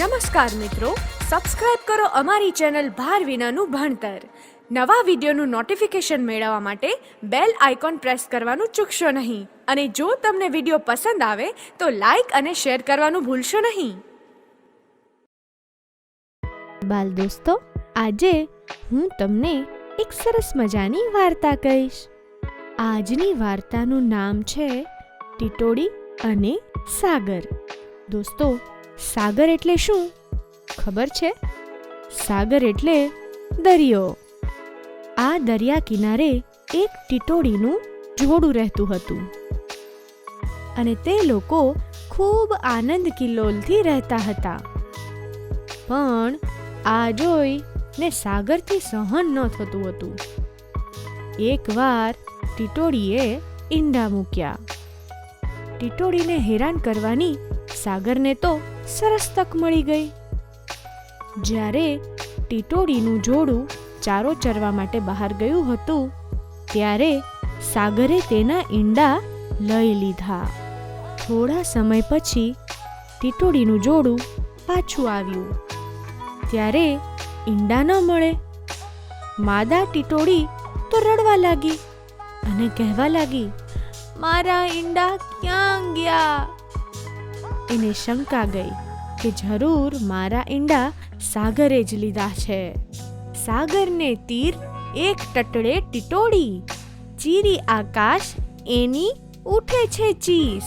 નમસ્કાર મિત્રો સબસ્ક્રાઇબ કરો અમારી ચેનલ ભાર વિનાનું ભણતર. નવા વિડીયોનું નોટિફિકેશન મેળવવા માટે બેલ આઇકોન પ્રેસ કરવાનું ચૂકશો નહીં. અને જો તમને વીડિયો પસંદ આવે, તો લાઈક અને શેર કરવાનું ભૂલશો નહીં. બાલ દોસ્તો, આજે હું તમને એક સરસ મજાની વાર્તા કહીશ. આજની વાર્તાનું નામ છે ટીટોડી અને સાગર. દોસ્તો સાગર એટલે શું? ખબર છે? સાગર એટલે દરિયો. આ દરિયા કિનારે એક ટીટોડીનું જોડું રહેતું હતું. અને તે લોકો ખૂબ આનંદ કિલ્લોલથી રહેતા હતા. પણ આ જોઈ ને સાગરથી સહન ન થતું હતું. એકવાર ટીટોડીએ ઈંડા મૂક્યા. ટીટોડીને હેરાન કરવાની સાગરને તો સરસ તક મળી ગઈ. જ્યારે ટીટોડીનું જોડું ચારો ચરવા માટે બહાર ગયું હતું, ત્યારે સાગરે તેના ઈંડા લઈ લીધા. થોડા સમય પછી ટીટોડીનું જોડું પાછું આવ્યું. ત્યારે ઈંડા ન મળે. માદા ટીટોડી તો રડવા લાગી અને કહેવા લાગી, મારા ઈંડા ક્યાં ગયા? એને શંકા ગઈ કે જરૂર મારા ઈંડા સાગરે જ લીધા છે. સાગરને તીર એક ટટડે ટીટોડી ચીરી આકાશ એની ઉઠે છે ચીસ.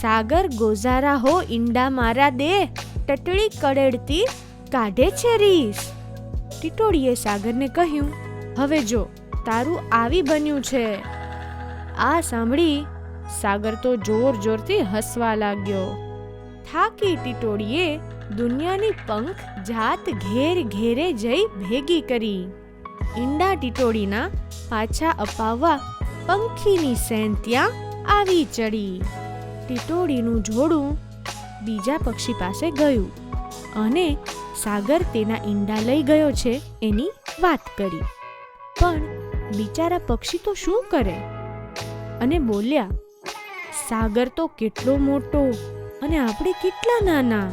સાગર ગોઝારા હો ઈંડા મારા દે ટટડી કડેડતી કાઢે છે રીસ. ટીટોડીએ સાગરને કહ્યું, હવે જો, તારું આવી બન્યું છે. આ સાંભળી સાગર તો જોર જોરથી હસવા લાગ્યો. થાકી ટીટોડીએ દુનિયાની પંખ, જાત, ઘેર, ઘેરે જઈ ભેગી કરી. ઈંડા ટીટોડીના પાછા અપાવવા પંખીની સેન ત્યાં આવી ચડી. ટીટોડીનું જોડું બીજા પક્ષી પાસે ગયું અને સાગર તેના ઈંડા લઈ ગયો છે એની વાત કરી. પણ બિચારા પક્ષી તો શું કરે? અને બોલ્યા, સાગર તો કેટલો મોટો અને આપણે કેટલા નાના?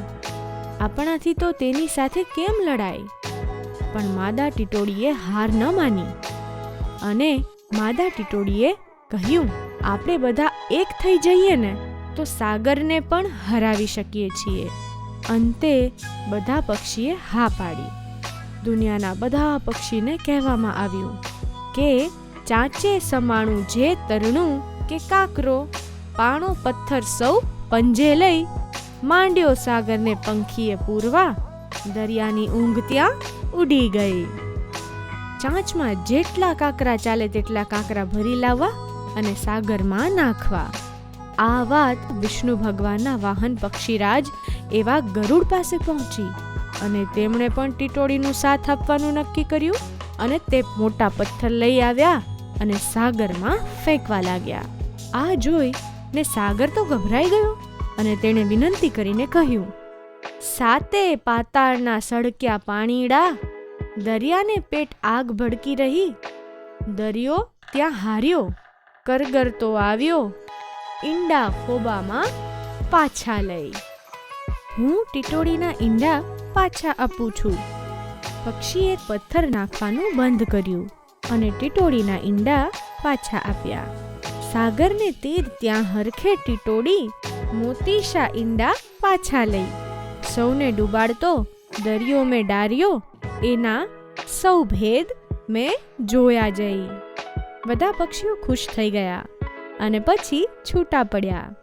આપણાથી તો તેની સાથે કેમ લડાય પણ માદા ટીટોડીએ હાર ન માની. અને માદા ટીટોડીએ કહ્યું, આપણે બધા એક થઈ જઈએ ને, તો સાગરને પણ હરાવી શકીએ છીએ. અંતે બધા પક્ષીએ હા પાડી. દુનિયાના બધા પક્ષીને કહેવામાં આવ્યું કે, ચાંચે, સમાણું, જે તરણું, કે કાકરો, પાણો, પથ્થર સૌ પંજે લઈ માંડ્યો સાગરને પંખીએ પૂરવા. દરિયાની ઊંઘ ત્યાં ઉડી ગઈ. ચાંચમાં જેટલા કાંકરા ચાલે તેટલા કાંકરા ભરી લાવવા અને સાગરમાં નાખવા. આ વાત વિષ્ણુ ભગવાનના વાહન પક્ષીરાજ એવા ગરુડ પાસે પહોંચી અને તેમણે પણ ટીટોળીનું સાથ આપવાનું નક્કી કર્યું અને તે મોટા પથ્થર લઈ આવ્યા અને સાગરમાં ફેંકવા લાગ્યા. આ જોઈ ને સાગર તો ગભરાઈ ગયો. અને તેણે વિનંતી કરીને કહ્યું, સાતે પાતાળના સળક્યા પાણીડા, દરિયાને પેટ આગ ભડકી રહી. દરિયો ત્યાં હાર્યો, કરગર તો આવ્યો, ઈંડા ખોબામાં પાછા લઈ. હું ટીટોડીના ઈંડા પાછા આપું છું. પક્ષીએ પથ્થર નાખવાનું બંધ કર્યું અને ટીટોડીના ઈંડા પાછા આપ્યા. સાગરને તીર ત્યાં હરખે ટીટોડી મોતીશા ઈંડા પાછા લઈ. સૌને ડૂબાડતો, દરિયો મેં ડાર્યો, એના સૌ ભેદ મેં જોયા જઈ. બધા પક્ષીઓ ખુશ થઈ ગયા અને પછી છૂટા પડ્યા.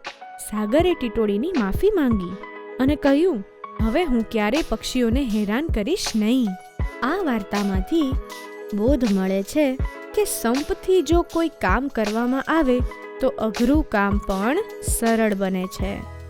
સાગરે ટીટોળીની માફી માંગી અને કહ્યું, હવે હું ક્યારેય પક્ષીઓને હેરાન કરીશ નહીં. આ વાર્તામાંથી બોધ મળે છે કે સંપથી જો કોઈ કામ કરવામાં આવે તો અઘરું કામ પણ સરળ બને છે.